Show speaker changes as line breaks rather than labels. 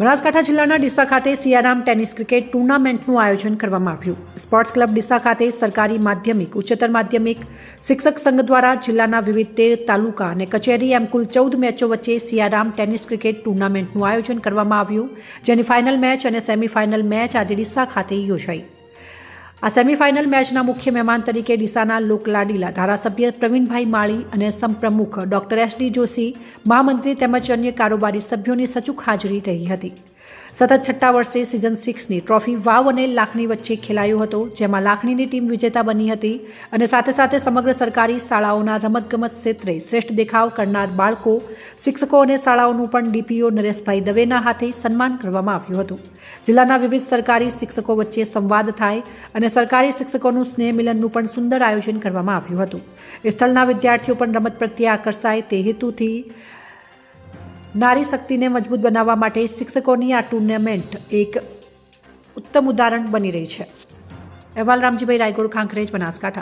બનાસકાંઠા જિલ્લાના ડીસા ખાતે Siyaram tennis cricket ટુર્નામેન્ટનું આયોજન કરવામાં આવ્યું. સ્પોર્ટ્સ ક્લબ ડીસા ખાતે સરકારી માધ્યમિક, ઉચ્ચતર માધ્યમિક, શિક્ષક સંઘ દ્વારા જિલ્લાના વિવિધ તેર તાલુકા અને કચેરી એમ કુલ ચૌદ મેચો વચ્ચે સિયારામ ટેનિસ ક્રિકેટ ટુર્નામેન્ટનું આયોજન કરવામાં આવ્યું, જેની ફાઇનલ મેચ અને સેમીફાઇનલ મેચ આજે ડીસા ખાતે યોજાઈ. આ સેમીફાઇનલ મેચના મુખ્ય મહેમાન તરીકે ડીસાના લોકલાડીલા ધારાસભ્ય પ્રવીણભાઈ માળી અને સંપ્રમુખ ડોક્ટર એસ ડી જોશી, મહામંત્રી તેમજ અન્ય કારોબારી સભ્યોની સચૂક હાજરી રહી હતી. સતત છઠ્ઠા વર્ષે સિઝન સિક્સની ટ્રોફી વાવ અને લાખણી વચ્ચે ખેલાયો હતો, જેમાં લાખણીની ટીમ વિજેતા બની હતી અને સાથે સાથે સમગ્ર સરકારી શાળાઓના રમતગમત ક્ષેત્રે શ્રેષ્ઠ દેખાવ કરનાર બાળકો, શિક્ષકો અને શાળાઓનું પણ ડીપીઓ નરેશભાઈ દવેના હાથે સન્માન કરવામાં આવ્યું હતું. જિલ્લાના વિવિધ સરકારી શિક્ષકો વચ્ચે સંવાદ થાય અને સરકારી શિક્ષકોનું સ્નેહ મિલનનું પણ સુંદર આયોજન કરવામાં આવ્યું હતું. એ સ્થળના વિદ્યાર્થીઓ પણ રમત પ્રત્યે આકર્ષાય તે હેતુથી નારી શક્તિને મજબૂત બનાવવા માટે શિક્ષકોની આ ટુર્નામેન્ટ એક ઉત્તમ ઉદાહરણ બની રહી છે. અહેવાલ રામજીભાઈ રાયગોડ ખાંખરેજ, બનાસકાંઠા.